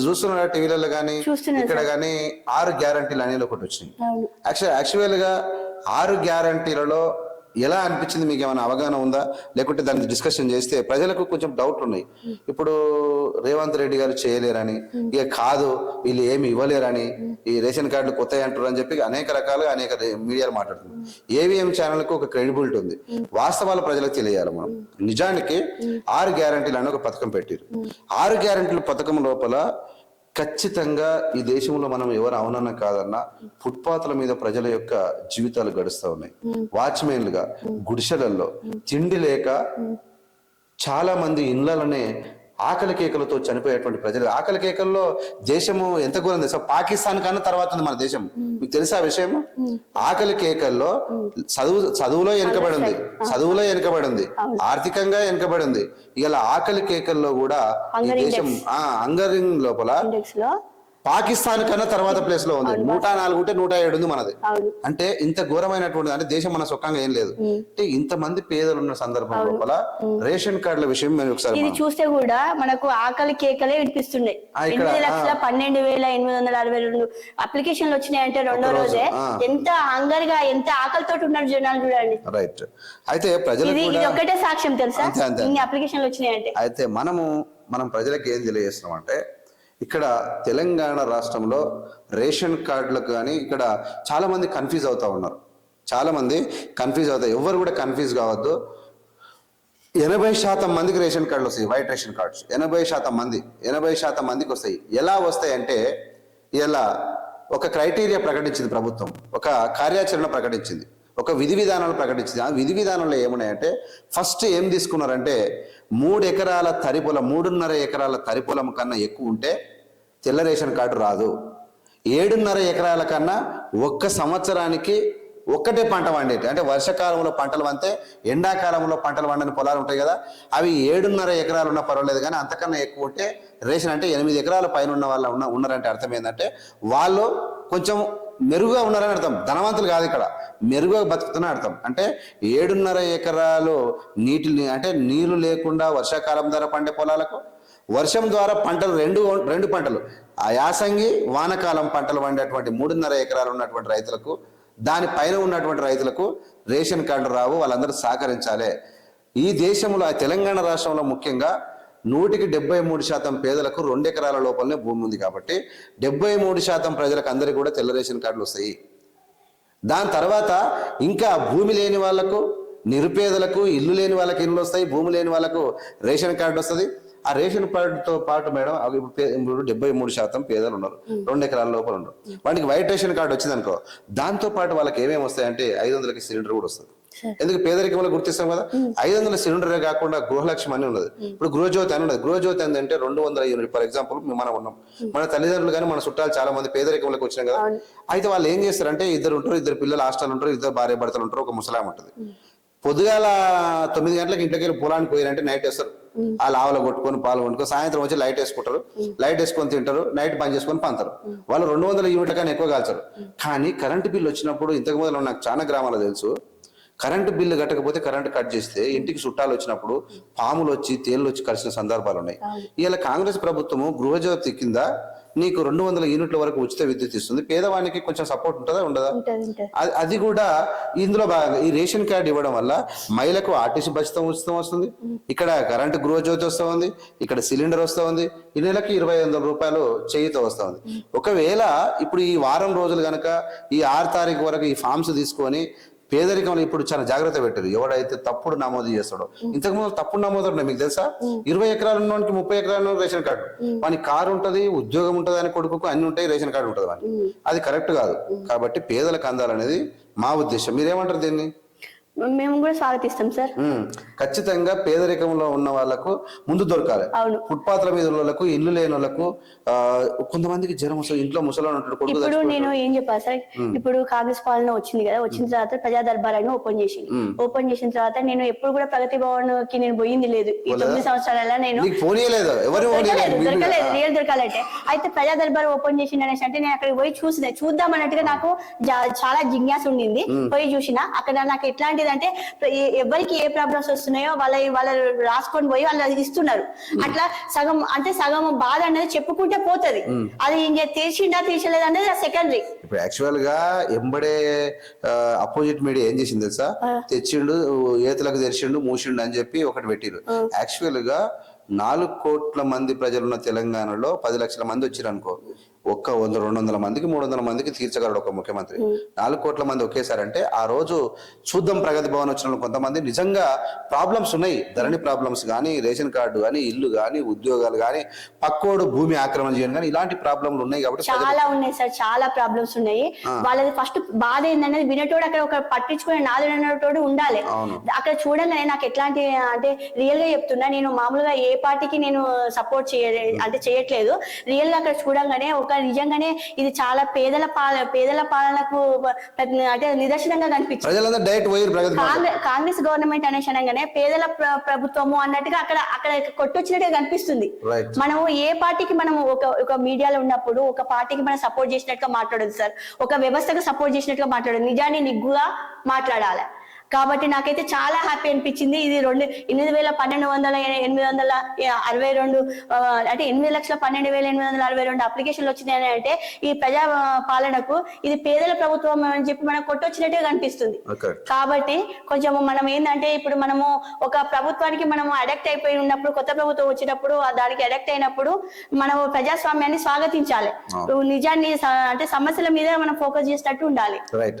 మీరు చూస్తున్నారా టీవీలలో కానీ ఇక్కడ కానీ ఆరు గ్యారంటీలు అనేది ఒకటి వచ్చినాయి. యాక్చువల్ యాక్చువల్గా ఆరు గ్యారంటీలలో ఎలా అనిపించింది మీకు ఏమైనా అవగాహన ఉందా? లేకుంటే దాన్ని డిస్కషన్ చేస్తే ప్రజలకు కొంచెం డౌట్ ఉన్నాయి. ఇప్పుడు రేవంత్ రెడ్డి గారు చేయలేరని ఇక కాదు వీళ్ళు ఏమి ఇవ్వలేరని ఈ రేషన్ కార్డులు కొత్త అంటారు అని చెప్పి అనేక రకాలుగా అనేక మీడియాలు మాట్లాడుతున్నారు. ఏవిఎం ఛానల్కు ఒక క్రెడిబిలిటీ ఉంది. వాస్తవాలు ప్రజలకు తెలియాలి మనం. నిజానికి ఆరు గ్యారంటీలు అని ఒక పథకం పెట్టారు ఆరు గ్యారంటీల పథకం లోపల ఖచ్చితంగా ఈ దేశంలో మనం ఎవరు అవునన్నా కాదన్నా ఫుట్పాత్ల మీద ప్రజల యొక్క జీవితాలు గడుస్తూ ఉన్నాయి. వాచ్మెన్లుగా గుడిసెలలో తిండి లేక చాలా మంది ఇళ్ళలోనే ఆకలి కేకలతో చనిపోయేటువంటి ప్రజలు. ఆకలి కేకల్లో దేశము ఎంత ఘోరం తెలుసా? పాకిస్తాన్ కన్నా తర్వాత ఉంది మన దేశం మీకు తెలుసా ఆ విషయం ఆకలి కేకల్లో చదువు చదువులో వెనుకబడి ఉంది చదువులో వెనుకబడి ఉంది ఆర్థికంగా వెనుకబడి ఉంది ఇలా ఆకలి కేకల్లో కూడా ఈ దేశం ఆ అంగరింగ్ లోపల పాకిస్తాన్ కన్నా తర్వాత ప్లేస్లో ఉంది. నూట నాలుగు ఉంటే నూట ఏడు ఉంది మనది. అంటే ఇంత ఘోరమైనటువంటి అంటే దేశం మన సొక్కంగా ఏం లేదు. అంటే ఇంత మంది పేదలు ఉన్న సందర్భం లోపల రేషన్ కార్డుల విషయం మేము ఒకసారి ఇది చూస్తే కూడా మనకు ఆకలి కేకలే వినిపిస్తున్నాయి ఎనిమిది లక్షల పన్నెండు వేల ఎనిమిది వందల అరవై రెండు అప్లికేషన్లు వచ్చినాయంటే రెండో ఒక రోజు. ఎంత హంగర్గా ఎంత ఆకలితో ఉన్నారు జనాలు చూడండి. రైట్ అయితే ప్రజలకు ఇది ఒక్కటే సాక్ష్యం తెలుసా. ఇన్ని అప్లికేషన్లు వచ్చినాయంటే. అయితే మనము మనం ప్రజలకు ఏం తెలియజేస్తున్నాం అంటే ఇక్కడ తెలంగాణ రాష్ట్రంలో రేషన్ కార్డులకు కానీ ఇక్కడ చాలామంది కన్ఫ్యూజ్ అవుతూ ఉన్నారు. చాలామంది కన్ఫ్యూజ్ అవుతారు ఎవరు కూడా కన్ఫ్యూజ్ కావద్దు. ఎనభై శాతం మందికి రేషన్ కార్డులు వస్తాయి వైట్ రేషన్ కార్డ్స్. ఎనభై శాతం మంది ఎనభై శాతం మందికి వస్తాయి. ఎలా వస్తాయి అంటే ఇలా ఒక క్రైటీరియా ప్రకటించింది ప్రభుత్వం ఒక కార్యాచరణ ప్రకటించింది ఒక విధి విధానాలు ప్రకటించింది. ఆ విధి విధానంలో ఏమున్నాయంటే ఫస్ట్ ఏం తీసుకున్నారంటే మూడు ఎకరాల తరిపొలం మూడున్నర ఎకరాల తరి పొలం కన్నా ఎక్కువ ఉంటే తెల్ల రేషన్ కార్డు రాదు. ఏడున్నర ఎకరాల కన్నా ఒక్క సంవత్సరానికి ఒక్కటే పంట వండేది అంటే వర్షకాలంలో పంటలు వంతే ఎండాకాలంలో పంటలు వండని పొలాలు ఉంటాయి కదా అవి ఏడున్నర ఎకరాలు ఉన్నా పర్వాలేదు కానీ అంతకన్నా ఎక్కువ ఉంటే రేషన్ అంటే ఎనిమిది ఎకరాల పైన ఉన్న వాళ్ళు ఉన్న ఉన్నారంటే అర్థం ఏంటంటే వాళ్ళు కొంచెం మెరుగుగా ఉన్నారని అర్థం. ధనవంతులు కాదు ఇక్కడ. మెరుగుగా బతుకుతున్న అర్థం. అంటే ఏడున్నర ఎకరాలు నీటి అంటే నీళ్ళు లేకుండా వర్షాకాలం ద్వారా పండే పొలాలకు వర్షం ద్వారా పంటలు రెండు రెండు పంటలు. ఆ యాసంగి వానకాలం పంటలు పండేటువంటి మూడున్నర ఎకరాలు ఉన్నటువంటి రైతులకు దాని పైన ఉన్నటువంటి రైతులకు రేషన్ కార్డు రావు వాళ్ళందరూ సహకరించాలి. ఈ దేశంలో ఆ తెలంగాణ రాష్ట్రంలో ముఖ్యంగా నూటికి డెబ్బై మూడు శాతం పేదలకు రెండు ఎకరాల లోపలనే భూమి ఉంది కాబట్టి డెబ్బై మూడు శాతం ప్రజలకు అందరికీ కూడా తెల్ల రేషన్ కార్డులు వస్తాయి. దాని తర్వాత ఇంకా భూమి లేని వాళ్ళకు నిరుపేదలకు ఇల్లు లేని వాళ్ళకి ఇల్లు వస్తాయి భూమి లేని వాళ్ళకు రేషన్ కార్డు వస్తుంది. ఆ రేషన్ కార్డుతో పాటు మేడం అవి ఇప్పుడు డెబ్బై మూడు శాతం పేదలు ఉన్నారు. రెండు ఎకరాల లోపల ఉన్నారు. వాటికి వైట్ రేషన్ కార్డు వచ్చింది అనుకో దాంతో పాటు వాళ్ళకి ఏమేమి వస్తాయంటే ఐదు వందలకి సిలిండర్ కూడా వస్తుంది. ఎందుకు పేదరికంలో గుర్తిస్తాం కదా? ఐదు వందల సిలిండర్ కాకుండా గృహలక్ష్మి అని ఉన్నది. ఇప్పుడు గృహజ్యోతి అని ఉన్నది. గృహజ్యోతి అంటే రెండు వందల యూనిట్ ఫర్ ఎగ్జాంపుల్ మనం ఉన్నాం. మన తల్లిదండ్రులు కానీ మన చుట్టాలు చాలా మంది పేదరికంలోకి వచ్చినాం కదా. అయితే వాళ్ళు ఏం చేస్తారంటే ఇద్దరు ఉంటారు ఇద్దరు పిల్లలు హాస్టల్ ఉంటారు ఇద్దరు భార్య భర్తలు ఉంటారు ఒక ముసలాం ఉంటుంది. పొద్దుగాల తొమ్మిది గంటలకు ఇంటికి వెళ్ళి పొలానికి పోయారంటే నైట్ వేస్తారు. ఆ లావలో కొట్టుకొని పాలు కొనుక్కొని సాయంత్రం వచ్చి లైట్ వేసుకుంటారు. లైట్ వేసుకొని తింటారు నైట్ బంద్ చేసుకొని పంతారు. వాళ్ళు రెండు వందల యూనిట్ల కన్నా ఎక్కువ కాల్చారు. కానీ కరెంటు బిల్లు వచ్చినప్పుడు ఇంతకు మొదలు నాకు చాలా గ్రామాలు తెలుసు. కరెంటు బిల్లు కట్టకపోతే కరెంటు కట్ చేస్తే ఇంటికి చుట్టాలు వచ్చినప్పుడు పాములు వచ్చి తేళ్ళు వచ్చి కలిసిన సందర్భాలు ఉన్నాయి. ఇవాళ కాంగ్రెస్ ప్రభుత్వము గృహజ్యోతి కింద నీకు రెండు వందల యూనిట్ల వరకు ఉచిత విద్యుత్ ఇస్తుంది. పేదవానికి కొంచెం సపోర్ట్ ఉంటుందా ఉండదా? అది- కూడా ఇందులో భాగంగా ఈ రేషన్ కార్డు ఇవ్వడం వల్ల మహిళకు ఆర్టీసీ బస్తం ఉచితం వస్తుంది. ఇక్కడ కరెంటు గృహజ్యోతి వస్తూ ఉంది. ఇక్కడ సిలిండర్ వస్తూ ఉంది. ఈ నెలకి ఇరవై వందల రూపాయలు చేయితో వస్తూ ఉంది. ఒకవేళ ఇప్పుడు ఈ వారం రోజులు గనక ఈ ఆరు తారీఖు వరకు ఈ ఫామ్స్ తీసుకొని పేదరికంలో ఇప్పుడు చాలా జాగ్రత్త పెట్టారు ఎవడైతే తప్పుడు నమోదు చేస్తాడో. ఇంతకు ముందు తప్పుడు నమోదు ఉన్నాయి మీకు తెలుసా? ఇరవై ఎకరాలు ఉన్నవానికి ముప్పై ఎకరాలు ఉన్న రేషన్ కార్డు. వానికి కారు ఉంటది ఉద్యోగం ఉంటది అని కొడుకుకు అన్ని ఉంటాయి రేషన్ కార్డు ఉంటది అది కరెక్ట్ కాదు. కాబట్టి పేదలకు అందాలనేది మా ఉద్దేశం. మీరేమంటారు దీన్ని? మేము కూడా స్వాగతిస్తాం సార్ ఖచ్చితంగా పేదరికంలో ఉన్న వాళ్ళకు ముందు దొరకాలి. అవును. ఫుట్పాత్ల మీద వాళ్ళకు ఇల్లు లేని వాళ్ళకు కొంతమందికి జ్వరం వస్తుంది ఇంట్లో ముసలి ఇప్పుడు నేను ఏం చెప్పాలి సార్ ఇప్పుడు కాంగ్రెస్ పాలన వచ్చింది కదా వచ్చిన తర్వాత ప్రజా దర్బార్ అని ఓపెన్ చేసింది. ఓపెన్ చేసిన తర్వాత నేను ఎప్పుడు కూడా ప్రగతి భవన్కి నేను పోయింది లేదు. ఈ తొమ్మిది సంవత్సరాల నేను దొరకలేదు రియల్ దొరకాలంటే. అయితే ప్రజా దర్బార్ ఓపెన్ చేసింది అనేసి అంటే నేను అక్కడికి పోయి చూసిన చూద్దాం అన్నట్టుగా నాకు చాలా జిజ్ఞాస ఉండింది. పోయి చూసిన అక్కడ నాకు ఎట్లాంటి ఎట్లాంటిది అంటే ఎవరికి ఏ ప్రాబ్లమ్స్ వస్తున్నాయో వాళ్ళ వాళ్ళ రాసుకొని పోయి వాళ్ళు అది ఇస్తున్నారు. అట్లా సగం అంటే సగం బాధ అనేది చెప్పుకుంటే పోతది. అది ఇంక తీర్చిండా తీర్చలేదు అనేది సెకండరీ ఇప్పుడు యాక్చువల్గా ఎంబడే అపోజిట్ మీడియా ఏం చేసింది తెలుసా? తెచ్చిండు ఏతులకు తెరిచిండు మూసిండు అని చెప్పి ఒకటి పెట్టిరు. యాక్చువల్గా నాలుగు కోట్ల మంది ప్రజలున్న తెలంగాణలో పది లక్షల మంది వచ్చిరు అనుకో. ఒక్క వంద రెండు వందల మందికి మూడు వందల మందికి తీర్చగలడు ఒక ముఖ్యమంత్రి. నాలుగు కోట్ల మంది ఒకేసారి అంటే ఆ రోజు చూద్దాం ప్రగతి భవన్ వచ్చిన కొంతమంది నిజంగా ప్రాబ్లమ్స్ ఉన్నాయి. ధరణి ప్రాబ్లమ్స్ కానీ రేషన్ కార్డు కానీ ఇల్లు కానీ ఉద్యోగాలు కానీ పక్కోడు భూమి ఆక్రమణ చేయడం కానీ ఇలాంటి ప్రాబ్లంలు ఉన్నాయి కాబట్టి చాలా ఉన్నాయి సార్ చాలా ప్రాబ్లమ్స్ ఉన్నాయి. వాళ్ళది ఫస్ట్ బాధ ఏందనేది వినేటోడు అక్కడ ఒక పట్టించుకునే నాదుడు అనేటోడు ఉండాలి. అక్కడ చూడగానే నాకు ఎట్లాంటి అంటే రియల్గా చెప్తున్నా నేను మామూలుగా ఏ పార్టీకి నేను సపోర్ట్ చేయ అంటే చేయట్లేదు. రియల్గా అక్కడ చూడంగానే ఒక నిజంగానే ఇది చాలా పేదల పాల పేదల పాలనకు అంటే నిదర్శనంగా కనిపించింది. కాంగ్రెస్ గవర్నమెంట్ అనేసి అనగానే పేదల ప్ర- ప్రభుత్వము అన్నట్టుగా అక్కడ అక్కడ కొట్టొచ్చినట్టుగా కనిపిస్తుంది. మనము ఏ పార్టీకి మనం ఒక ఒక మీడియాలో ఉన్నప్పుడు ఒక పార్టీకి మనం సపోర్ట్ చేసినట్టుగా మాట్లాడదు సార్. ఒక వ్యవస్థకు సపోర్ట్ చేసినట్టుగా మాట్లాడదు నిజాన్ని నిగ్గుగా మాట్లాడాలి. కాబట్టి నాకైతే చాలా హ్యాపీ అనిపించింది. ఇది రెండు ఎనిమిది వేల పన్నెండు వందల ఎనిమిది వందల అరవై రెండు అంటే ఎనిమిది లక్షల పన్నెండు వేల ఎనిమిది వందల అరవై రెండు అప్లికేషన్లు వచ్చినాయి అంటే ఈ ప్రజా పాలనకు ఇది పేదల ప్రభుత్వం అని చెప్పి మనకు కొట్టొచ్చినట్టుగా కనిపిస్తుంది. కాబట్టి కొంచెం మనం ఏంటంటే ఇప్పుడు మనము ఒక ప్రభుత్వానికి మనము అడక్ట్ అయిపోయి ఉన్నప్పుడు కొత్త ప్రభుత్వం వచ్చినప్పుడు ఆ దానికి అడక్ట్ అయినప్పుడు మనము ప్రజాస్వామ్యాన్ని స్వాగతించాలి. నిజాన్ని అంటే సమస్యల మీద మనం ఫోకస్ చేసినట్టు ఉండాలి. రైట్